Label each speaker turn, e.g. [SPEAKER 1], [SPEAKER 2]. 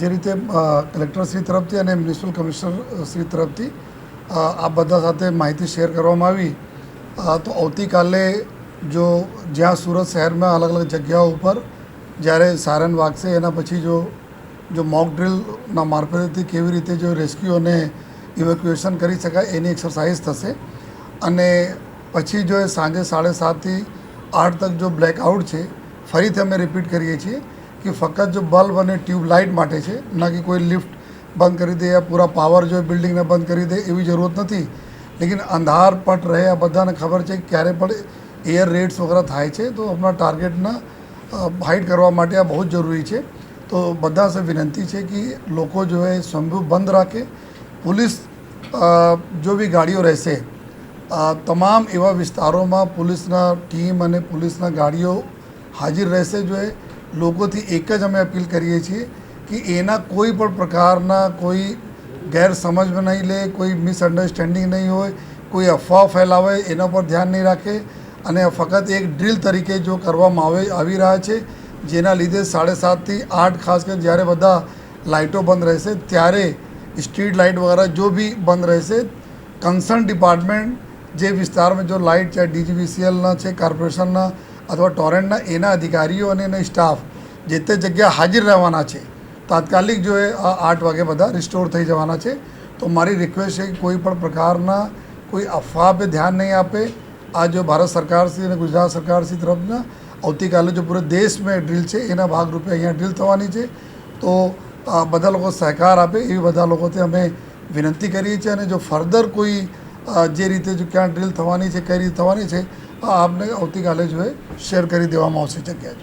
[SPEAKER 1] જે રીતે કલેક્ટરશ્રી તરફથી અને મ્યુનિસિપલ કમિશનર શ્રી તરફથી આ બધા સાથે માહિતી શેર કરવામાં આવી. તો આવતીકાલે જો જ્યાં સુરત શહેરમાં અલગ અલગ જગ્યાઓ ઉપર જ્યારે સાયરન વાગશે, એના પછી જો જો મોક ડ્રિલના મારફતેથી કેવી રીતે જો રેસ્ક્યુ અને ઇવેક્યુએશન કરી શકાય, એની એક્સરસાઇઝ થશે. અને પછી જો એ સાંજે સાડા સાતથી આઠ તક જો બ્લેકઆઉટ છે, ફરીથી અમે રિપીટ કરીએ છીએ. કે ફક્ત જો બલ્બ અને ટ્યુબલાઇટ માટે છે, ના કે કોઈ લિફ્ટ બંધ કરી દે યા પૂરા પાવર જો બિલ્ડિંગને બંધ કરી દે એવી જરૂરત નથી. લેકિન અંધાર પટ રહે આ બધાને ખબર છે કે ક્યારે પણ એર રેડ્સ વગેરે થાય છે, તો આપણા ટાર્ગેટના હાઇડ કરવા માટે આ બહુ જરૂરી છે. તો બધા સે વિનંતી છે કે લોકો જો એ સ્વયંભૂ બંધ રાખે. પોલીસ જો બી ગાડીઓ રહેશે તમામ એવા વિસ્તારોમાં પોલીસના ટીમ અને પોલીસના ગાડીઓ હાજર રહેશે જો એ લોકોથી એક જ અમે અપીલ કરીએ છીએ કે એના કોઈ પણ પ્રકારના કોઈ ગેરસમજમાં નહીં લે, કોઈ મિસઅન્ડરસ્ટેન્ડિંગ નહીં હોય, કોઈ અફવા ફેલાવે, એના પર ધ્યાન નહીં રાખે. અને ફક્ત એક ડ્રીલ તરીકે જો કરવામાં આવે, આવી રહ્યા છે, જેના લીધે સાડા સાતથી આઠ, ખાસ કરીને જ્યારે બધા લાઇટો બંધ રહેશે, ત્યારે સ્ટ્રીટ લાઇટ વગેરે જો બી બંધ રહેશે કન્સર્ન ડિપાર્ટમેન્ટ જે વિસ્તારમાં જો લાઇટ છે, ડીજીવીસીએલના છે, કોર્પોરેશનના અથવા ટોરેન્ટના, એના અધિકારીઓ અને એના સ્ટાફ જે તે જગ્યા હાજર રહેવાના છે. તાત્કાલિક જો એ આઠ વાગે બધા રિસ્ટોર થઈ જવાના છે, તો મારી રિક્વેસ્ટ છે કે કોઈ પણ પ્રકારના કોઈ અફવા પે ધ્યાન નહીં આપે. આ જો ભારત સરકારશ્રી અને ગુજરાત સરકારશ્રી તરફના આવતીકાલે જો પૂરે દેશમાં ડ્રીલ છે, એના ભાગરૂપે અહીંયા ડ્રીલ થવાની છે, તો બધા લોકો સહકાર આપે, એવી બધા લોકોથી અમે વિનંતી કરીએ છીએ. અને જો ફર્ધર કોઈ જે રીતે જો ક્યાં ડ્રીલ થવાની છે, કઈ રીતે થવાની છે આપને આવતીકાલે જો એ શેર કરી દેવામાં આવશે જગ્યા.